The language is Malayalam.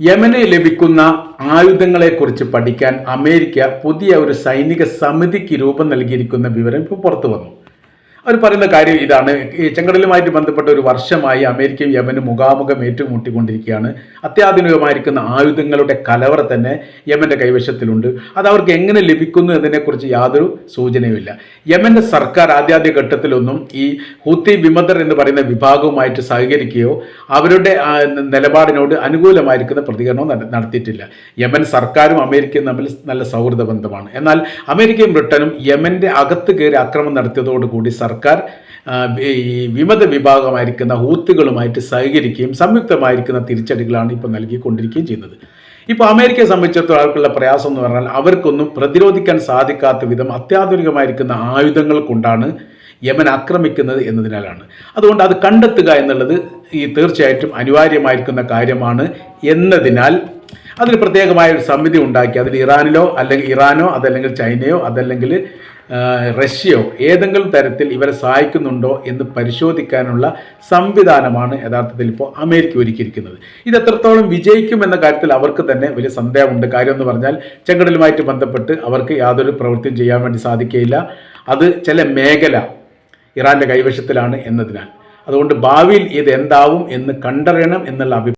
യമന് ലഭിക്കുന്ന ആയുധങ്ങളെക്കുറിച്ച് പഠിക്കാൻ അമേരിക്ക പുതിയ ഒരു സൈനിക സമിതിക്ക് രൂപം നൽകിയിരിക്കുന്ന വിവരം ഇപ്പോൾ പുറത്തു വന്നു. അവർ പറയുന്ന കാര്യം ഇതാണ്. ചെങ്കടലുമായിട്ട് ബന്ധപ്പെട്ട ഒരു വർഷമായി അമേരിക്കയും യമനും മുഖാമുഖം ഏറ്റുമുട്ടിക്കൊണ്ടിരിക്കുകയാണ്. അത്യാധുനികമായിരിക്കുന്ന ആയുധങ്ങളുടെ കലവറ തന്നെ യമന്റെ കൈവശത്തിലുണ്ട്. അത് അവർക്ക് എങ്ങനെ ലഭിക്കുന്നു എന്നതിനെക്കുറിച്ച് യാതൊരു സൂചനയുമില്ല. യമന്റെ സർക്കാർ ആദ്യാദ്യ ഘട്ടത്തിലൊന്നും ഈ ഹൂത്തി വിമതർ എന്ന് പറയുന്ന വിഭാഗവുമായിട്ട് സഹകരിക്കുകയോ അവരുടെ നിലപാടിനോട് അനുകൂലമായിരിക്കുന്ന പ്രതികരണവും നട- നടത്തിയിട്ടില്ല. യമൻ സർക്കാരും അമേരിക്കയും തമ്മിൽ നല്ല സൗഹൃദ ബന്ധമാണ്. എന്നാൽ അമേരിക്കയും ബ്രിട്ടനും യമന്റെ അകത്ത് കയറി ആക്രമണം നടത്തിയതോടുകൂടി സർക്കാർ ആ, ഈ വിമത വിഭാഗമായിരിക്കുന്ന ഹൂത്തുകളുമായിട്ട് സഹകരിക്കുകയും സംയുക്തമായിരിക്കുന്ന തിരിച്ചടികളാണ് ഇപ്പോൾ നൽകിക്കൊണ്ടിരിക്കുകയും ചെയ്യുന്നത്. ഇപ്പോൾ അമേരിക്കയെ സംബന്ധിച്ചിടത്തോളം അവർക്കുള്ള പ്രയാസം എന്ന് പറഞ്ഞാൽ അവർക്കൊന്നും പ്രതിരോധിക്കാൻ സാധിക്കാത്ത വിധം അത്യാധുനികമായിരിക്കുന്ന ആയുധങ്ങൾ കൊണ്ടാണ് യമൻ ആക്രമിക്കുന്നത് എന്നതിനാലാണ്. അതുകൊണ്ട് അത് കണ്ടെത്തുക എന്നുള്ളത് ഈ തീർച്ചയായിട്ടും അനിവാര്യമായിരിക്കുന്ന കാര്യമാണ് എന്നതിനാൽ അതിന് പ്രത്യേകമായ ഒരു സമിതി ഉണ്ടാക്കി. അതിൽ ഇറാനിലോ അല്ലെങ്കിൽ ഇറാനോ അതല്ലെങ്കിൽ ചൈനയോ അതല്ലെങ്കിൽ റഷ്യയോ ഏതെങ്കിലും തരത്തിൽ ഇവരെ സഹായിക്കുന്നുണ്ടോ എന്ന് പരിശോധിക്കാനുള്ള സംവിധാനമാണ് യഥാർത്ഥത്തിൽ ഇപ്പോൾ അമേരിക്ക ഒരുക്കിയിരിക്കുന്നത്. ഇത് എത്രത്തോളം വിജയിക്കും എന്ന കാര്യത്തിൽ അവർക്ക് തന്നെ വലിയ സന്ദേഹമുണ്ട്. കാര്യം എന്ന് പറഞ്ഞാൽ ചെങ്കടലുമായിട്ട് ബന്ധപ്പെട്ട് അവർക്ക് യാതൊരു പ്രവൃത്തിയും ചെയ്യാൻ വേണ്ടി സാധിക്കുകയില്ല. അത് ചില മേഖല ഇറാന്റെ കൈവശത്തിലാണ് എന്നതിനാൽ. അതുകൊണ്ട് ഭാവിയിൽ ഇത് എന്താവും എന്ന് കണ്ടറിയണം എന്നുള്ള അഭിപ്രായം